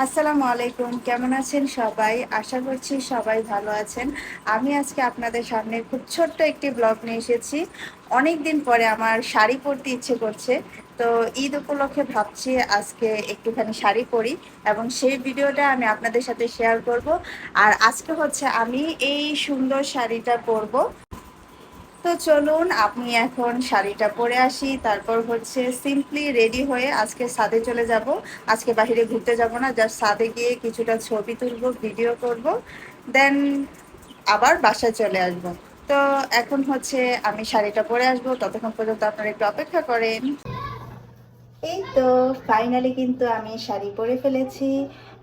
আসসালামু আলাইকুম, কেমন আছেন সবাই? আশা করছি সবাই ভালো আছেন। আমি আজকে আপনাদের সামনে খুব ছোট্ট একটি ব্লগ নিয়ে এসেছি। অনেক দিন পরে আমার শাড়ি পরতে ইচ্ছে করছে, তো ঈদ উপলক্ষে ভাবছি আজকে একটুখানি শাড়ি পরি এবং সেই ভিডিওটা আমি আপনাদের সাথে শেয়ার করব। আর আজকে হচ্ছে আমি এই সুন্দর শাড়িটা পরবো। তো চলুন, আপনি এখন শাড়িটা পরে আসি। তারপর হচ্ছে সিম্পলি রেডি হয়ে আজকে সাদে চলে যাব। আজকে বাইরে ঘুরতে যাব না জাস্ট সাদে গিয়ে কিছুটা ছবি তুলবো ভিডিও করব। দেন আবার বাসায় চলে আসব। তো এখন হচ্ছে আমি শাড়িটা পরে আসব। ততক্ষণ পর্যন্ত আপনারা একটু অপেক্ষা করেন। এই তো ফাইনালি কিন্তু আমি শাড়ি পরে ফেলেছি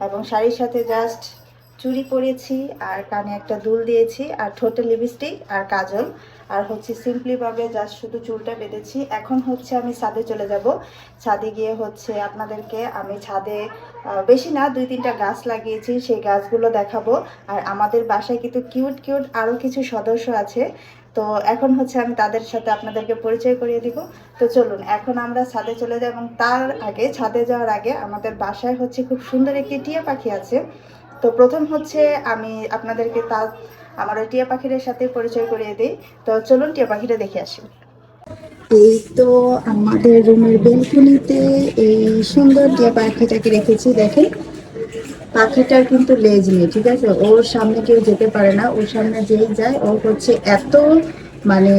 এবং শাড়ির সাথে জাস্ট চুড়ি পরেছি, আর কানে একটা দুল দিয়েছি, আর ঠোঁটে লিপস্টিক আর কাজল। আর হচ্ছে সিম্পলিভাবে জাস্ট শুধু চুলটা বেঁধেছি। এখন হচ্ছে আমি ছাদে চলে যাব। ছাদে গিয়ে হচ্ছে আপনাদেরকে আমি ছাদে বেশি না, দুই তিনটা গাছ লাগিয়েছি, সেই গাছগুলো দেখাবো। আর আমাদের বাসায় কিন্তু কিউট কিউট আরও কিছু সদস্য আছে। তো এখন হচ্ছে আমি তাদের সাথে আপনাদেরকে পরিচয় করিয়ে দিব। তো চলুন, এখন আমরা ছাদে চলে যাই এবং তার আগে, ছাদে যাওয়ার আগে আমাদের বাসায় হচ্ছে খুব সুন্দর একটি টিয়া পাখি আছে। তো প্রথম হচ্ছে আমি আপনাদেরকে তার আমার ওই টিয়া পাখিদের সাথে পরিচয় করিয়ে দিই। তো চলুন টিয়া পাখিটা দেখে আসি। এই তো আমাদের রুমের বেলকুনিতে এই সুন্দর টিয়া পাখিটাকে রেখেছি, দেখেন। পাখিটার কিন্তু লেজ নেই, ঠিক আছে? ওর সামনে কেউ যেতে পারে না, ওর সামনে যেই যায়, ও হচ্ছে এত মানে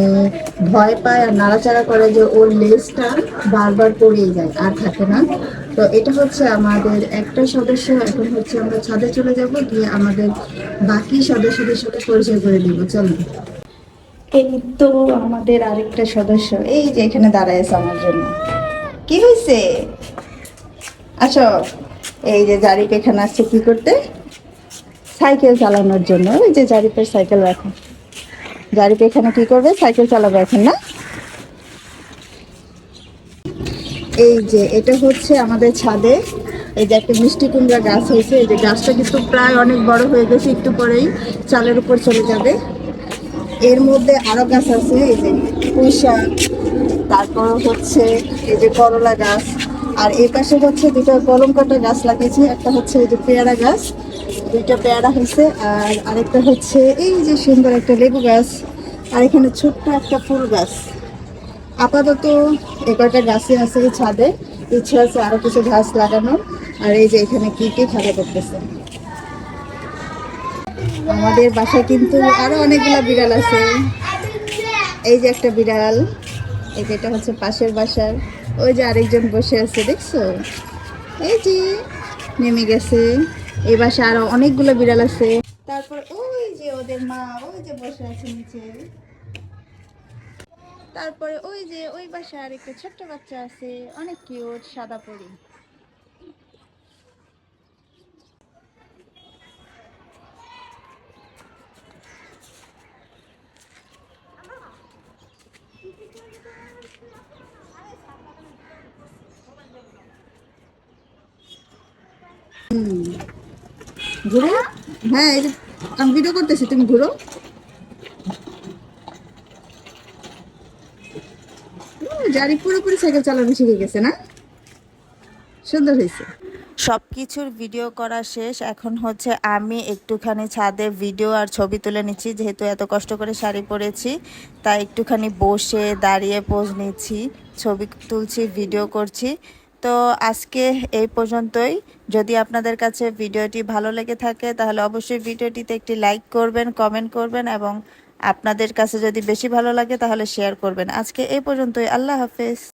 ভয় পায় আর নাড়াচাড়া করে যে ওর লেজটা বারবার পড়েই যায়, আর থাকে না। তো এটা হচ্ছে আমাদের একটা সদস্য, এখন হচ্ছে আমরা ছাদে চলে যাব, গিয়ে আমাদের বাকি সদস্যদের সাথে পরিচয় করে দিব, চলো। এই তো আমাদের আরেকটা সদস্য, এই যে এখানে দাঁড়ায় আমার জন্য। কি হয়েছে আসো, এই যে জারিপ এখানে আসছে কি করতে? সাইকেল চালানোর জন্য, ওই যে জারিপের সাইকেল রাখো। জারিপ এখানে কি করবে? সাইকেল চালাবে এখন, না? এই যে, এটা হচ্ছে আমাদের ছাদে। এই যে একটা মিষ্টি কুমড়া গাছ হয়েছে। এই যে গাছটা কিন্তু প্রায় অনেক বড় হয়ে গেছে, একটু পরেই চালের উপর চলে যাবে। এর মধ্যে আরও গাছ আছে, এই যে পুঁই শাক, তারপর হচ্ছে এই যে করলা গাছ। আর এই পাশে হচ্ছে দুটো কলম কাটা গাছ লাগিয়েছি, একটা হচ্ছে এই যে পেয়ারা গাছ। দুইটা পেয়ারা হয়েছে, আর আরেকটা হচ্ছে এই যে সুন্দর একটা লেবু গাছ, আর এখানে ছোট্ট একটা ফুল গাছ। আপাতত এ কয়টা গাছে আছে ছাদে। ইচ্ছে আছে আরও কিছু ঘাস লাগানো আর এই যে এখানে কি কি খেলা করতেছে। আমাদের বাসায় কিন্তু আরও অনেকগুলা বিড়াল আছে। এই যে একটা বিড়াল এটা হচ্ছে পাশের বাসার। ওই যে আরেকজন বসে আছে, দেখছ? এই যে নেমে গেছে। এই বাসায় আরও অনেকগুলো বিড়াল আছে। তারপর ওই যে ওদের মা, ওই যে বসে আছে নিচে। তারপরে ওই যে ওই বাসায় আর একটা ছোট্ট বাচ্চা আছে অনেক কিউট সাদা পরি। ঘুরো হ্যাঁ এই যে আমি ভিডিও করতেছি তুমি ঘুরো জারি পুরোপুরি সাইকেল চালানো শিখে গেছে না? সুন্দর হয়েছে। ভিডিও করা শেষ। এখন হচ্ছে আমি একটুখানি ছাদে ভিডিও আর ছবি তুলে নিচ্ছি। যেহেতু এত কষ্ট করে শাড়ি পরেছি, তাই একটুখানি বসে দাঁড়িয়ে পোজ নিচ্ছি, ছবি তুলছি, ভিডিও করছি। তো আজকে এই পর্যন্তই। যদি আপনাদের কাছে ভিডিওটি ভালো লেগে থাকে, তাহলে অবশ্যই ভিডিওটিতে একটি লাইক করবেন কমেন্ট করবেন এবং আপনাদের কাছে যদি বেশি ভালো লাগে তাহলে শেয়ার করবেন। আজকে এই পর্যন্তই। আল্লাহ হাফেজ।